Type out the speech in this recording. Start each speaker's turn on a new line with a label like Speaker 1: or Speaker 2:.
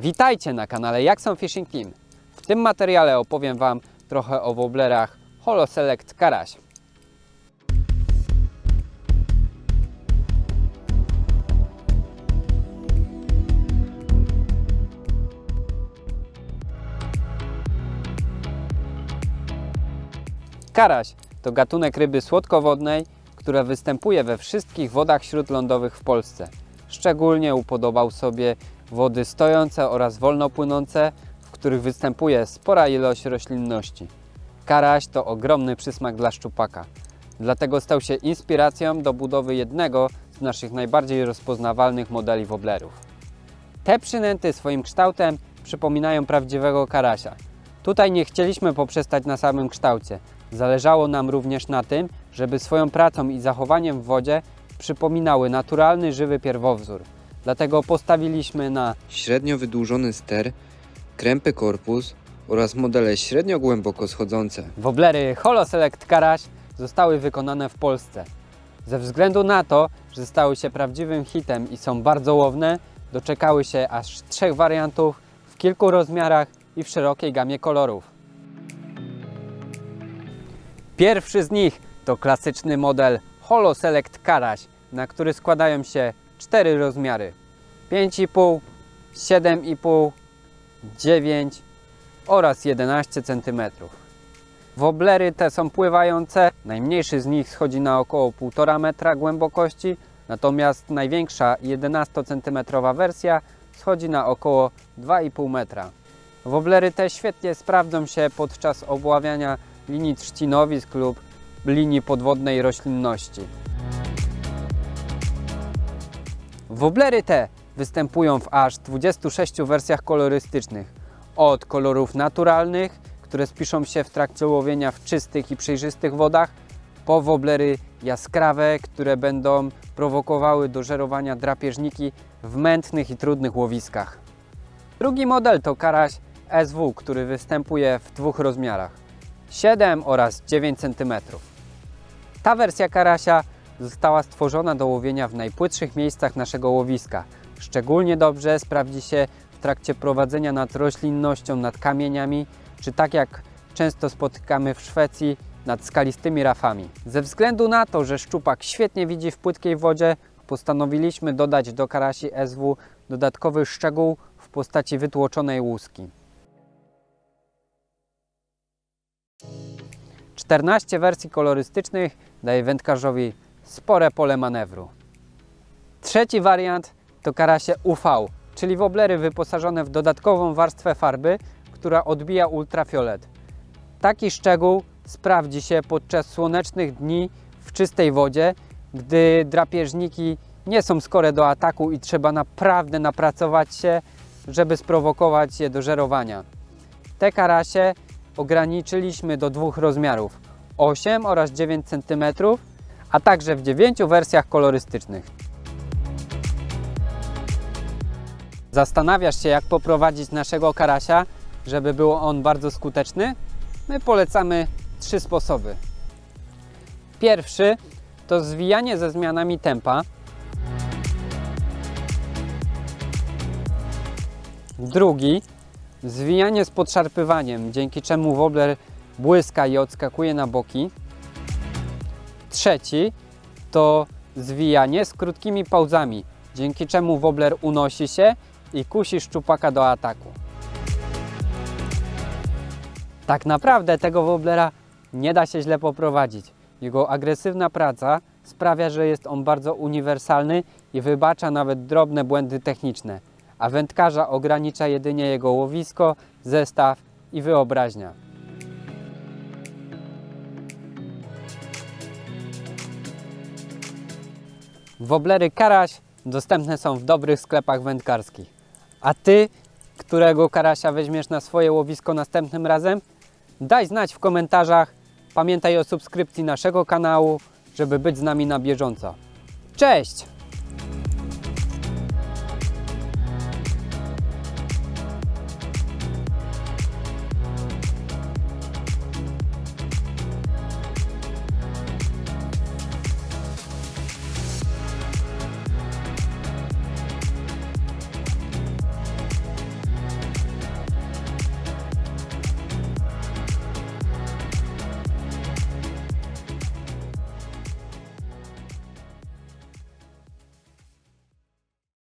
Speaker 1: Witajcie na kanale Jak są Fishing Team. W tym materiale opowiem Wam trochę o woblerach Holo Select Karaś. Karaś to gatunek ryby słodkowodnej, która występuje we wszystkich wodach śródlądowych w Polsce. Szczególnie upodobał sobie wody stojące oraz wolno płynące, w których występuje spora ilość roślinności. Karaś to ogromny przysmak dla szczupaka. Dlatego stał się inspiracją do budowy jednego z naszych najbardziej rozpoznawalnych modeli woblerów. Te przynęty swoim kształtem przypominają prawdziwego karasia. Tutaj nie chcieliśmy poprzestać na samym kształcie. Zależało nam również na tym, żeby swoją pracą i zachowaniem w wodzie przypominały naturalny, żywy pierwowzór. Dlatego postawiliśmy na
Speaker 2: średnio wydłużony ster, krępy korpus oraz modele średnio głęboko schodzące.
Speaker 1: Woblery Holo Select Karaś zostały wykonane w Polsce. Ze względu na to, że stały się prawdziwym hitem i są bardzo łowne, doczekały się aż trzech wariantów w kilku rozmiarach i w szerokiej gamie kolorów. Pierwszy z nich to klasyczny model Holo Select Karaś, na który składają się cztery rozmiary: 5,5, 7,5, 9 oraz 11 cm. Woblery te są pływające. Najmniejszy z nich schodzi na około 1,5 metra głębokości, natomiast największa 11 cm wersja schodzi na około 2,5 metra. Woblery te świetnie sprawdzą się podczas obławiania linii trzcinowisk lub linii podwodnej roślinności. Woblery te występują w aż 26 wersjach kolorystycznych. Od kolorów naturalnych, które spiszą się w trakcie łowienia w czystych i przejrzystych wodach, po woblery jaskrawe, które będą prowokowały do żerowania drapieżniki w mętnych i trudnych łowiskach. Drugi model to karaś SW, który występuje w dwóch rozmiarach 7 oraz 9 cm. Ta wersja karasia została stworzona do łowienia w najpłytszych miejscach naszego łowiska. Szczególnie dobrze sprawdzi się w trakcie prowadzenia nad roślinnością, nad kamieniami, czy tak jak często spotykamy w Szwecji, nad skalistymi rafami. Ze względu na to, że szczupak świetnie widzi w płytkiej wodzie, postanowiliśmy dodać do karasi SW dodatkowy szczegół w postaci wytłoczonej łuski. 14 wersji kolorystycznych daje wędkarzowi spore pole manewru. Trzeci wariant to karasie UV, czyli woblery wyposażone w dodatkową warstwę farby, która odbija ultrafiolet. Taki szczegół sprawdzi się podczas słonecznych dni w czystej wodzie, gdy drapieżniki nie są skore do ataku i trzeba naprawdę napracować się, żeby sprowokować je do żerowania. Te karasie ograniczyliśmy do dwóch rozmiarów 8 oraz 9 cm, a także w 9 wersjach kolorystycznych. Zastanawiasz się, jak poprowadzić naszego karasia, żeby był on bardzo skuteczny? My polecamy trzy sposoby. Pierwszy to zwijanie ze zmianami tempa. Drugi zwijanie z podszarpywaniem, dzięki czemu wobler błyska i odskakuje na boki. Trzeci to zwijanie z krótkimi pauzami, dzięki czemu wobler unosi się i kusi szczupaka do ataku. Tak naprawdę tego woblera nie da się źle poprowadzić. Jego agresywna praca sprawia, że jest on bardzo uniwersalny i wybacza nawet drobne błędy techniczne, a wędkarza ogranicza jedynie jego łowisko, zestaw i wyobraźnia. Woblery Karaś dostępne są w dobrych sklepach wędkarskich. A Ty, którego Karasia weźmiesz na swoje łowisko następnym razem? Daj znać w komentarzach. Pamiętaj o subskrypcji naszego kanału, żeby być z nami na bieżąco. Cześć!